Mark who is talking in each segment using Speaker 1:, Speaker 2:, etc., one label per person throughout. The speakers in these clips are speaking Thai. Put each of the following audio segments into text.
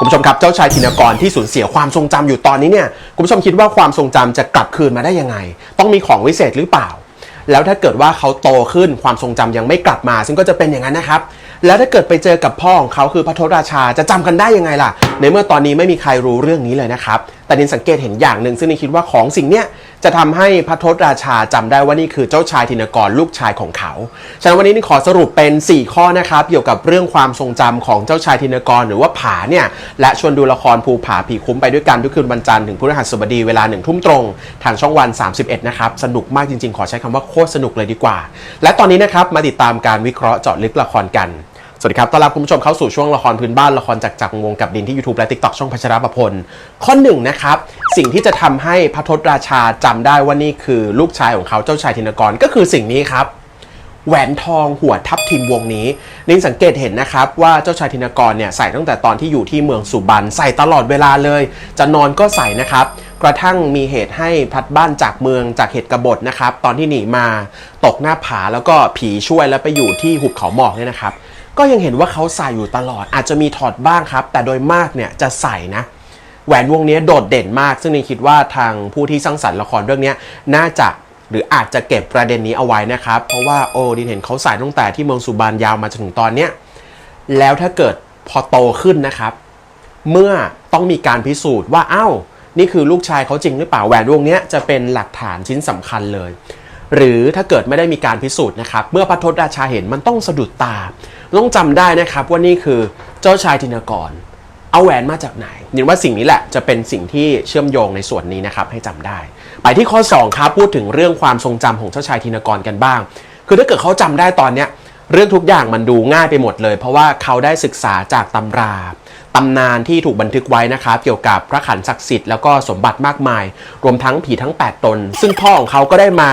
Speaker 1: คุณผู้ชมครับเจ้าชายธินกรที่สูญเสียความทรงจำอยู่ตอนนี้เนี่ยคุณผู้ชมคิดว่าความทรงจำจะกลับคืนมาได้ยังไง ต้องมีของวิเศษหรือเปล่า แล้วถ้าเกิดว่าเขาโตขึ้นความทรงจำยังไม่กลับมา ซึ่งก็จะเป็นอย่างนั้นนะครับ แล้วถ้าเกิดไปเจอกับพ่อของเขาคือพระทศราชาจะจำกันได้ยังไงล่ะ ในเมื่อตอนนี้ไม่มีใครรู้เรื่องนี้เลยนะครับแต่นินสังเกตเห็นอย่างหนึ่งซึ่งนินคิดว่าของสิ่งเนี้ย จะทำให้พระทศราชาจำได้ว่านี่คือเจ้าชายธินกรลูกชายของเขา ฉะนั้นวันนี้นินขอสรุปเป็น 4 ข้อนะครับ เกี่ยวกับเรื่องความทรงจำของเจ้าชายธินกรหรือว่าผาเนี่ย และชวนดูละครภูผาผีคุ้มไปด้วยกันทุกคืนวันจันทร์ถึงพฤหัสบดีเวลาหนึ่งทุ่มตรง ทางช่องวัน 31 นะครับ สนุกมากจริงๆ ขอใช้คำว่าโคตรสนุกเลยดีกว่า และตอนนี้นะครับมาติดตามการวิเคราะห์เจาะลึกละครกัน สวัสดีครับ ต้อนรับคุณผู้ชมเข้าสู่ช่วงละครพื้นบ้านละครจากจักรวงกับดินที่ YouTube และ TikTok ช่องพัชรประพล ข้อหนึ่งนะครับ สิ่งที่จะทำให้พระทศราชาจำได้ว่านี่คือลูกชายของเขาเจ้าชายธินกรก็คือสิ่งนี้ครับ แหวนทองหัวทับทิมวงนี้นินสังเกตเห็นนะครับว่าเจ้าชายธินกรเนี่ยใส่ตั้งแต่ตอนที่อยู่ที่เมืองสุบรรณใส่ตลอดเวลาเลย จะนอนก็ใส่นะครับกระทั่งมีเหตุให้พัดบ้านจากเมืองจากเหตุกบฏนะครับ ตอนที่หนีมาตกหน้าผาแล้วก็ผีช่วยแล้วไปอยู่ที่หุบเขาหมอกเนี่ยนะครับ ก็ยังเห็นว่าเขาใส่อยู่ตลอด อาจจะมีถอดบ้างครับ แต่โดยมากเนี่ยจะใส่นะ แหวนวงนี้โดดเด่นมาก ซึ่งนินคิดว่าทางผู้ที่สร้างสรรค์ละครเรื่องนี้น่าจะหรืออาจจะเก็บประเด็นนี้เอาไว้นะครับ เพราะว่าโอ้ดินเห็นเขาใส่ตั้งแต่ที่เมืองสุบานยาวมาจนถึงตอนเนี้ยแล้วถ้าเกิดพอโตขึ้นนะครับ เมื่อต้องมีการพิสูจน์ว่าอ้าวนี่คือลูกชายเขาจริงหรือเปล่าแหวนวงนี้จะเป็นหลักฐานชิ้นสำคัญเลย หรือถ้าเกิดไม่ได้มีการพิสูจน์นะครับ เมื่อพระทศราชาเห็นมันต้องสะดุดตา ต้องจำได้นะครับว่านี่คือเจ้าชายธินกร เอาแหวนมาจากไหนนินว่าสิ่งนี้แหละจะเป็นสิ่งที่เชื่อมโยงในส่วนนี้นะครับให้จำได้ ไปที่ข้อ2ครับพูดถึงเรื่องความทรงจำของเจ้าชายธินกรกันบ้าง คือถ้าเกิดเขาจำได้ตอนเนี้ยเรื่องทุกอย่างมันดูง่ายไปหมดเลย เพราะว่าเขาได้ศึกษาจากตำราตำนานที่ถูกบันทึกไว้นะครับเกี่ยวกับพระขันศักดิ์สิทธิ์แล้วก็สมบัติมากมาย รวมทั้งผีทั้ง 8 ตน ซึ่งพ่อของเขาก็ได้มา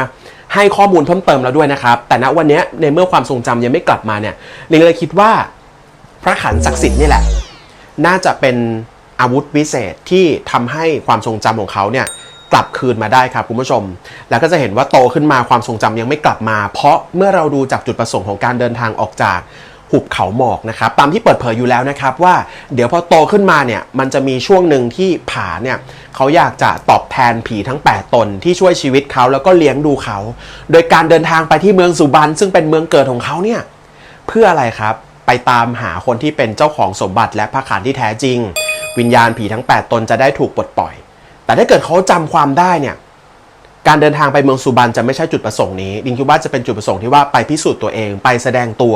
Speaker 1: ให้ข้อมูลเพิ่มเติมแล้วด้วยนะครับ แต่ณวันนี้ในเมื่อความทรงจำยังไม่กลับมาเนี่ยนิงเลยคิดว่าพระขันศักดิ์สิทธิ์นี่แหละ น่าจะเป็นอาวุธวิเศษที่ทำให้ความทรงจำของเขาเนี่ยกลับคืนมาได้ครับคุณผู้ชม แล้วก็จะเห็นว่าโตขึ้นมาความทรงจำยังไม่กลับมา เพราะเมื่อเราดูจากจุดประสงค์ของการเดินทางออกจาก หุบเขาหมอกนะครับตามที่เปิดเผยอยู่แล้วนะครับว่าเดี๋ยวพอโตขึ้นมาเนี่ยมันจะมีช่วงหนึ่งที่ผาเนี่ยเขาอยากจะตอบแทนผีทั้ง 8 ตนที่ช่วยชีวิตเขาแล้วก็เลี้ยงดูเขา โดยการเดินทางไปที่เมืองสุบรรณซึ่งเป็นเมืองเกิดของเขาเนี่ยเพื่ออะไรครับไปตามหาคนที่เป็นเจ้าของสมบัติและพระขันที่แท้จริง วิญญาณผีทั้ง 8 ตนจะได้ถูกปลดปล่อย แต่ถ้าเกิดเขาจำความได้เนี่ย การเดินทางไปเมืองสุบรรณจะไม่ใช่จุดประสงค์นี้ดิงคิดว่าจะเป็นจุดประสงค์ที่ว่าไปพิสูจน์ตัวเอง ไปแสดงตัว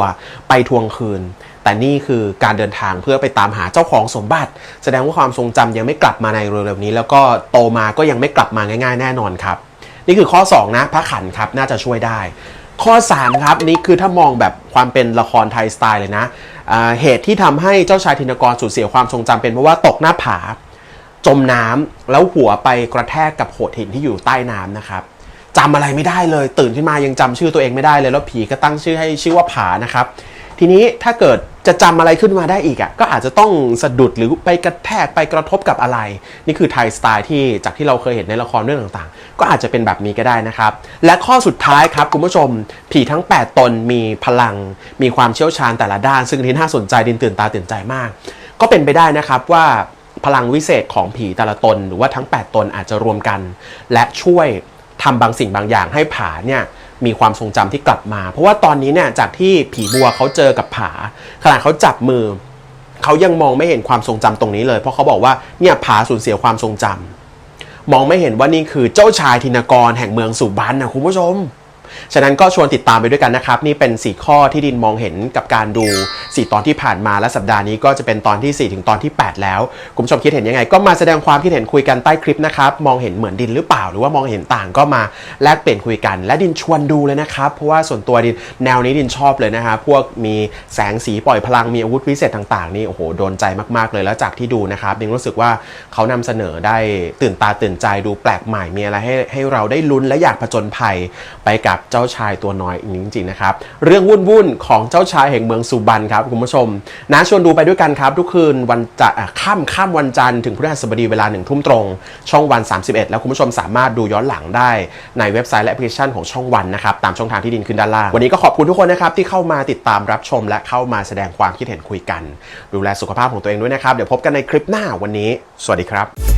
Speaker 1: ไปทวงคืน แต่นี่คือการเดินทางเพื่อไปตามหาเจ้าของสมบัติ แสดงว่าความทรงจำยังไม่กลับมาในเร็วๆนี้ แล้วก็โตมาก็ยังไม่กลับมาง่าย ๆ แน่นอนครับ นี่คือข้อ 2 นะพระขันครับน่าจะช่วยได้ ข้อ 3 ครับนี่คือถ้ามองแบบความเป็นละครไทยสไตล์เลยนะเหตุที่ทำให้เจ้าชายธินกรสูญเสียความทรงจำเป็นเพราะว่าตกหน้าผา จมน้ำแล้วหัวไปกระแทกกับโขดหินที่อยู่ใต้น้ำนะครับจำอะไรไม่ได้เลย ตื่นขึ้นมายังจำชื่อตัวเองไม่ได้เลยแล้วผีก็ตั้งชื่อให้ชื่อว่าผานะครับ ทีนี้ถ้าเกิดจะจำอะไรขึ้นมาได้อีกอะก็อาจจะต้องสะดุดหรือไปกระแทกไปกระทบกับอะไร นี่คือไทยสไตล์ที่จากที่เราเคยเห็นในละครเรื่องต่างๆ ก็อาจจะเป็นแบบนี้ก็ได้นะครับ และข้อสุดท้ายครับคุณผู้ชม ผีทั้ง 8 ตนมีพลัง มีความเชี่ยวชาญแต่ละด้าน ซึ่งที่น่าสนใจดินตื่นตาตื่นใจมาก ก็เป็นไปได้นะครับว่า พลังวิเศษของผีแต่ละตน หรือว่าทั้ง 8 ตนอาจจะรวมกัน และช่วยทำบางสิ่งบางอย่างให้ผาเนี่ยมีความทรงจำที่กลับมา เพราะว่าตอนนี้เนี่ยจากที่ผีบัวเขาเจอกับผาขณะเขาจับมือเขายังมองไม่เห็นความทรงจำตรงนี้เลย เพราะเขาบอกว่าเนี่ยผาสูญเสียความทรงจำมองไม่เห็นว่านี่คือเจ้าชายธินกรแห่งเมืองสุบรรณนะคุณผู้ชม ฉะนั้นก็ชวนติดตามไปด้วยกันนะครับ นี่เป็น 4 ข้อที่ดินมองเห็นกับการดู 4 ตอนที่ผ่านมาและสัปดาห์นี้ก็จะเป็นตอนที่ 4 ถึงตอนที่ 8 แล้ว คุณผู้ชมคิดเห็นยังไง ก็มาแสดงความคิดเห็นคุยกันใต้คลิปนะครับมองเห็นเหมือนดินหรือเปล่า หรือว่ามองเห็นต่างก็มาแลกเปลี่ยนคุยกัน และดินชวนดูเลยนะครับเพราะว่าส่วนตัวดินแนวนี้ดินชอบเลยนะฮะพวกมีแสงสีปล่อยพลังมีอาวุธวิเศษต่างๆนี่โอ้โหโดนใจมากๆเลยแล้วจากที่ดูนะครับดินรู้สึกว่าเขานำเสนอได้ตื่นตาตื่นใจดูแปลกใหม่มีอะไรให้ให้เราได้ลุ้นและอยากผจญภัยไปกับเจ้าชายตัวน้อยจริงๆนะครับเรื่องวุ่นๆของเจ้าชายแห่งเมืองสุบรรณครับครับคุณผู้ชมนะชวนดูไปด้วยกันครับทุกคืนวันจะอะค่ำค่ำวันจันทร์ถึงพฤหัสบดีเวลาหนึ่งทุ่มตรง ช่องวัน 31 แล้วคุณผู้ชมสามารถดูย้อนหลังได้ในเว็บไซต์และแอปพลิเคชันของช่องวันนะครับตามช่องทางที่ดินขึ้นด้านล่าง วันนี้ก็ขอบคุณทุกคนนะครับที่เข้ามาติดตามรับชม และเข้ามาแสดงความคิดเห็นคุยกัน ดูแลสุขภาพของตัวเองด้วยนะครับเดี๋ยวพบกันในคลิปหน้าวันนี้ สวัสดีครับ